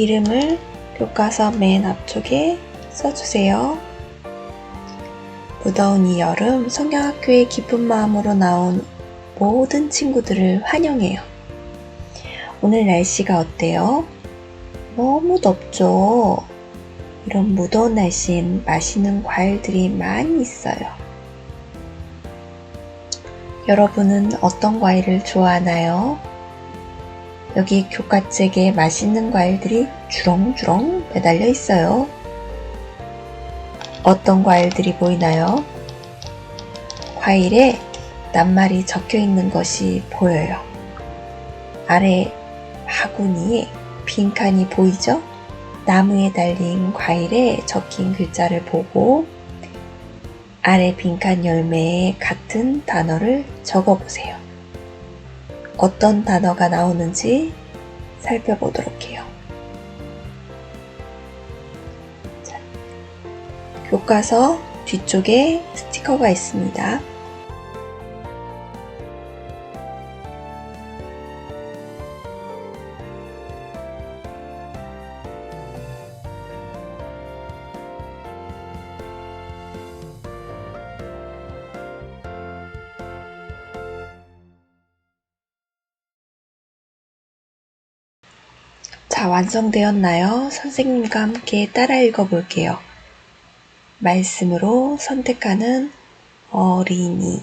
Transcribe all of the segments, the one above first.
이름을 교과서 맨 앞쪽에 써주세요. 무더운 이 여름 성경학교에 기쁜 마음으로 나온 모든 친구들을 환영해요. 오늘 날씨가 어때요? 너무 덥죠? 이런 무더운 날씨엔 맛있는 과일들이 많이 있어요. 여러분은 어떤 과일을 좋아하나요? 여기 교과책에 맛있는 과일들이 주렁주렁 매달려 있어요. 어떤 과일들이 보이나요? 과일에 낱말이 적혀 있는 것이 보여요. 아래 바구니에 빈칸이 보이죠? 나무에 달린 과일에 적힌 글자를 보고 아래 빈칸 열매에 같은 단어를 적어 보세요. 어떤 단어가 나오는지 살펴보도록 해요. 자, 교과서 뒤쪽에 스티커가 있습니다. 자, 완성되었나요? 선생님과 함께 따라 읽어볼게요. 말씀으로 선택하는 어린이.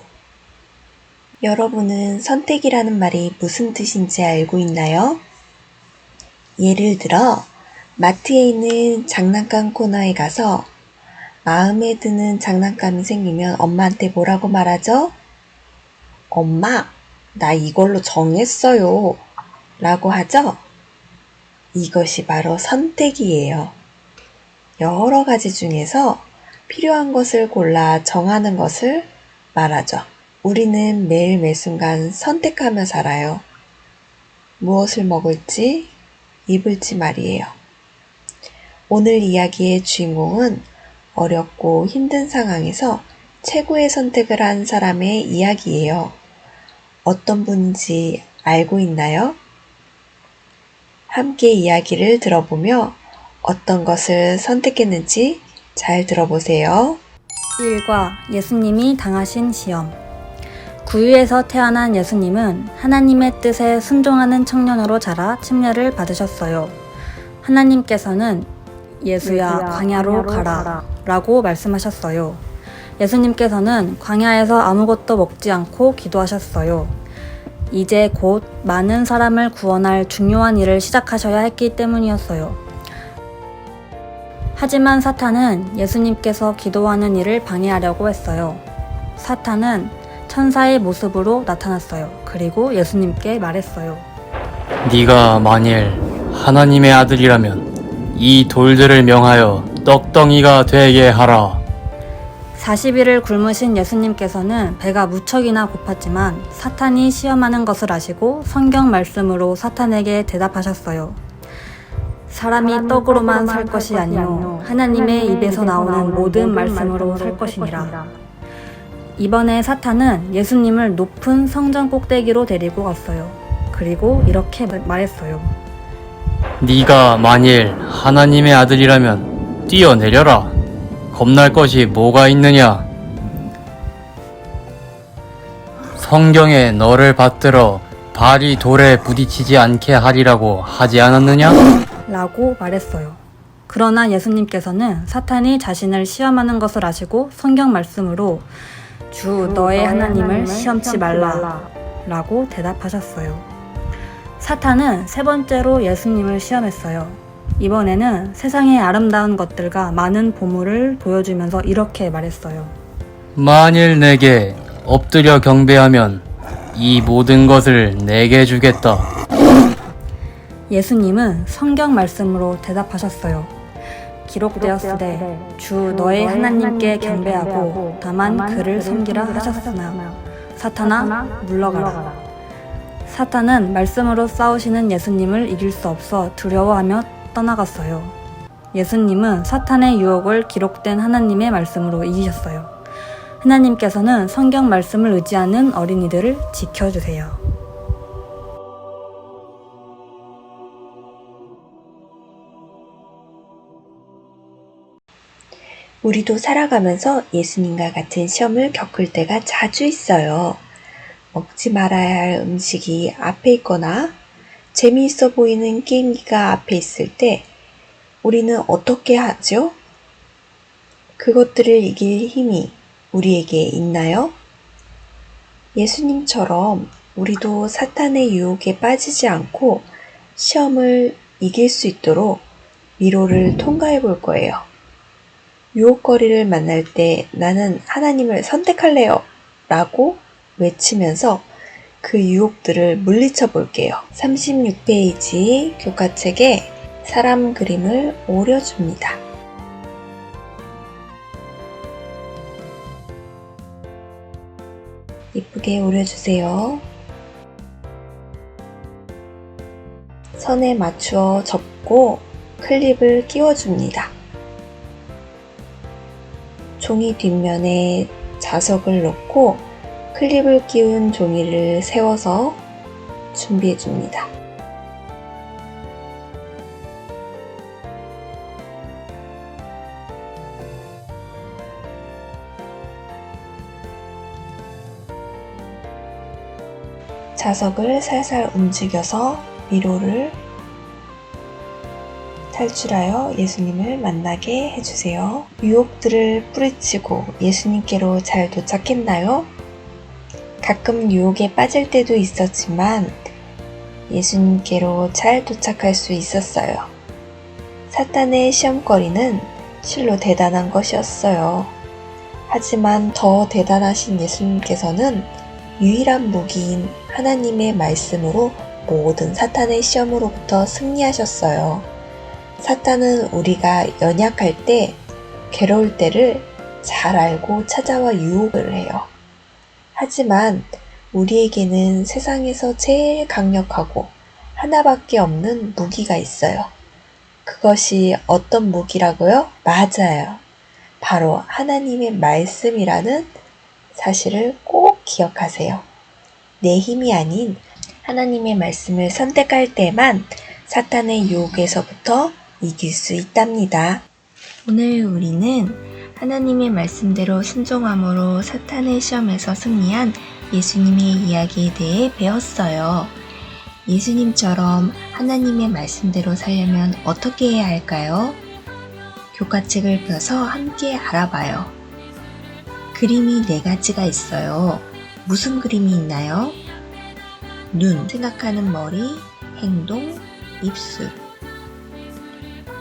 여러분은 선택이라는 말이 무슨 뜻인지 알고 있나요? 예를 들어, 마트에 있는 장난감 코너에 가서 마음에 드는 장난감이 생기면 엄마한테 뭐라고 말하죠? 엄마, 나 이걸로 정했어요. 라고 하죠? 이것이 바로 선택이에요. 여러 가지 중에서 필요한 것을 골라 정하는 것을 말하죠. 우리는 매일 매순간 선택하며 살아요. 무엇을 먹을지, 입을지 말이에요. 오늘 이야기의 주인공은 어렵고 힘든 상황에서 최고의 선택을 한 사람의 이야기예요. 어떤 분인지 알고 있나요? 함께 이야기를 들어보며 어떤 것을 선택했는지 잘 들어보세요. 1과 예수님이 당하신 시험. 구유에서 태어난 예수님은 하나님의 뜻에 순종하는 청년으로 자라 침례를 받으셨어요. 하나님께서는 예수야, 예수야, 광야로 광야로 가라, 가라. 라고 말씀하셨어요. 예수님께서는 광야에서 아무것도 먹지 않고 기도하셨어요. 이제 곧 많은 사람을 구원할 중요한 일을 시작하셔야 했기 때문이었어요. 하지만 사탄은 예수님께서 기도하는 일을 방해하려고 했어요. 사탄은 천사의 모습으로 나타났어요. 그리고 예수님께 말했어요. 네가 만일 하나님의 아들이라면 이 돌들을 명하여 떡덩이가 되게 하라. 40일을 굶으신 예수님께서는 배가 무척이나 고팠지만 사탄이 시험하는 것을 아시고 성경 말씀으로 사탄에게 대답하셨어요. 사람이 떡으로만 살 것이 아니요 하나님의 입에서 나오는 모든 말씀으로 살 것이니라. 이번에 사탄은 예수님을 높은 성전 꼭대기로 데리고 갔어요. 그리고 이렇게 말했어요. 네가 만일 하나님의 아들이라면 뛰어내려라. 겁날 것이 뭐가 있느냐? 성경에 너를 받들어 발이 돌에 부딪히지 않게 하리라고 하지 않았느냐? 라고 말했어요. 그러나 예수님께서는 사탄이 자신을 시험하는 것을 아시고 성경 말씀으로 주 너의 하나님을 시험치 말라 라고 대답하셨어요. 사탄은 세 번째로 예수님을 시험했어요. 이번에는 세상의 아름다운 것들과 많은 보물을 보여주면서 이렇게 말했어요. 만일 내게 엎드려 경배하면 이 모든 것을 내게 주겠다. 예수님은 성경 말씀으로 대답하셨어요. 기록되었으되 주 너의 하나님께 경배하고 다만 그를 섬기라 하셨으나 사탄아 물러가라. 사탄은 말씀으로 싸우시는 예수님을 이길 수 없어 두려워하며 떠나갔어요. 예수님은 사탄의 유혹을 기록된 하나님의 말씀으로 이기셨어요. 하나님께서는 성경 말씀을 의지하는 어린이들을 지켜주세요. 우리도 살아가면서 예수님과 같은 시험을 겪을 때가 자주 있어요. 먹지 말아야 할 음식이 앞에 있거나 재미있어 보이는 게임기가 앞에 있을 때 우리는 어떻게 하죠? 그것들을 이길 힘이 우리에게 있나요? 예수님처럼 우리도 사탄의 유혹에 빠지지 않고 시험을 이길 수 있도록 미로를 통과해 볼 거예요. 유혹거리를 만날 때 나는 하나님을 선택할래요. 라고 외치면서 그 유혹들을 물리쳐 볼게요. 36페이지 교과책에 사람 그림을 오려줍니다. 이쁘게 오려주세요. 선에 맞추어 접고 클립을 끼워줍니다. 종이 뒷면에 자석을 놓고 클립을 끼운 종이를 세워서 준비해 줍니다. 자석을 살살 움직여서 미로를 탈출하여 예수님을 만나게 해주세요. 유혹들을 뿌리치고 예수님께로 잘 도착했나요? 가끔 유혹에 빠질 때도 있었지만 예수님께로 잘 도착할 수 있었어요. 사탄의 시험거리는 실로 대단한 것이었어요. 하지만 더 대단하신 예수님께서는 유일한 무기인 하나님의 말씀으로 모든 사탄의 시험으로부터 승리하셨어요. 사탄은 우리가 연약할 때, 괴로울 때를 잘 알고 찾아와 유혹을 해요. 하지만 우리에게는 세상에서 제일 강력하고 하나밖에 없는 무기가 있어요. 그것이 어떤 무기라고요? 맞아요. 바로 하나님의 말씀이라는 사실을 꼭 기억하세요. 내 힘이 아닌 하나님의 말씀을 선택할 때만 사탄의 유혹에서부터 이길 수 있답니다. 오늘 우리는 하나님의 말씀대로 순종함으로 사탄의 시험에서 승리한 예수님의 이야기에 대해 배웠어요. 예수님처럼 하나님의 말씀대로 살려면 어떻게 해야 할까요? 교과책을 펴서 함께 알아봐요. 그림이 네 가지가 있어요. 무슨 그림이 있나요? 눈, 생각하는 머리, 행동, 입술.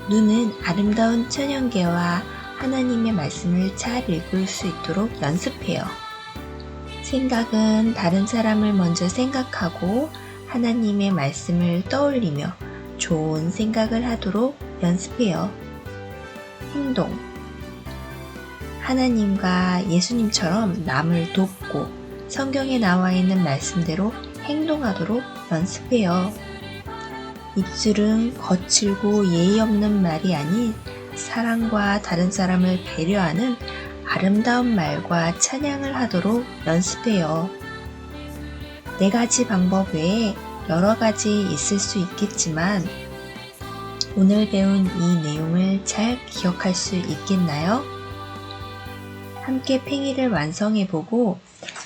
눈은 아름다운 천연계와 하나님의 말씀을 잘 읽을 수 있도록 연습해요. 생각은 다른 사람을 먼저 생각하고 하나님의 말씀을 떠올리며 좋은 생각을 하도록 연습해요. 행동. 하나님과 예수님처럼 남을 돕고 성경에 나와 있는 말씀대로 행동하도록 연습해요. 입술은 거칠고 예의 없는 말이 아닌 사랑과 다른 사람을 배려하는 아름다운 말과 찬양을 하도록 연습해요. 네 가지 방법 외에 여러 가지 있을 수 있겠지만 오늘 배운 이 내용을 잘 기억할 수 있겠나요? 함께 팽이를 완성해보고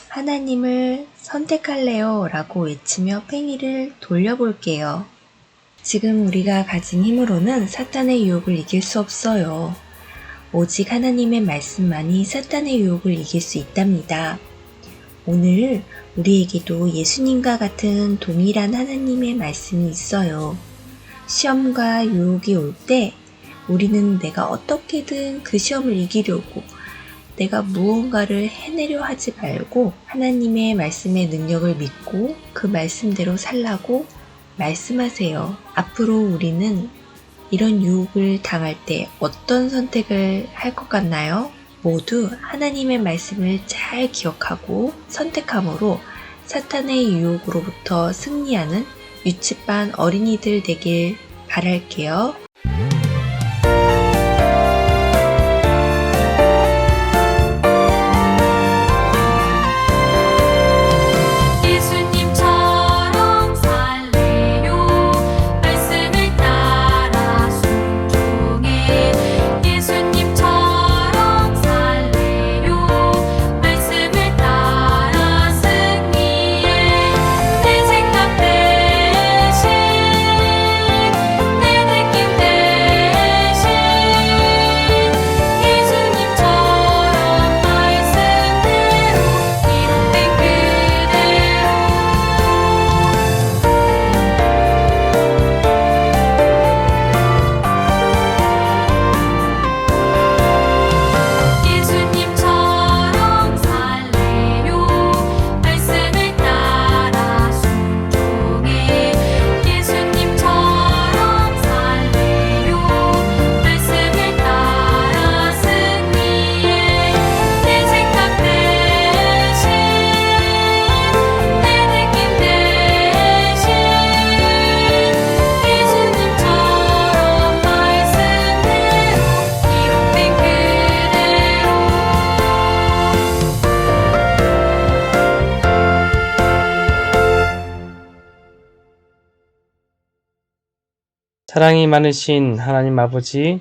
하나님을 선택할래요 라고 외치며 팽이를 돌려볼게요. 지금 우리가 가진 힘으로는 사탄의 유혹을 이길 수 없어요. 오직 하나님의 말씀만이 사탄의 유혹을 이길 수 있답니다. 오늘 우리에게도 예수님과 같은 동일한 하나님의 말씀이 있어요. 시험과 유혹이 올 때 우리는 내가 어떻게든 그 시험을 이기려고 내가 무언가를 해내려 하지 말고 하나님의 말씀의 능력을 믿고 그 말씀대로 살라고 말씀하세요. 앞으로 우리는 이런 유혹을 당할 때 어떤 선택을 할 것 같나요? 모두 하나님의 말씀을 잘 기억하고 선택함으로 사탄의 유혹으로부터 승리하는 유치반 어린이들 되길 바랄게요. 사랑이 많으신 하나님 아버지,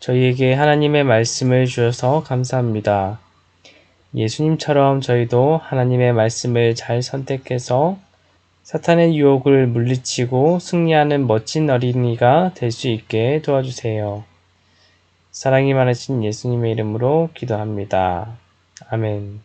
저희에게 하나님의 말씀을 주셔서 감사합니다. 예수님처럼 저희도 하나님의 말씀을 잘 선택해서 사탄의 유혹을 물리치고 승리하는 멋진 어린이가 될 수 있게 도와주세요. 사랑이 많으신 예수님의 이름으로 기도합니다. 아멘.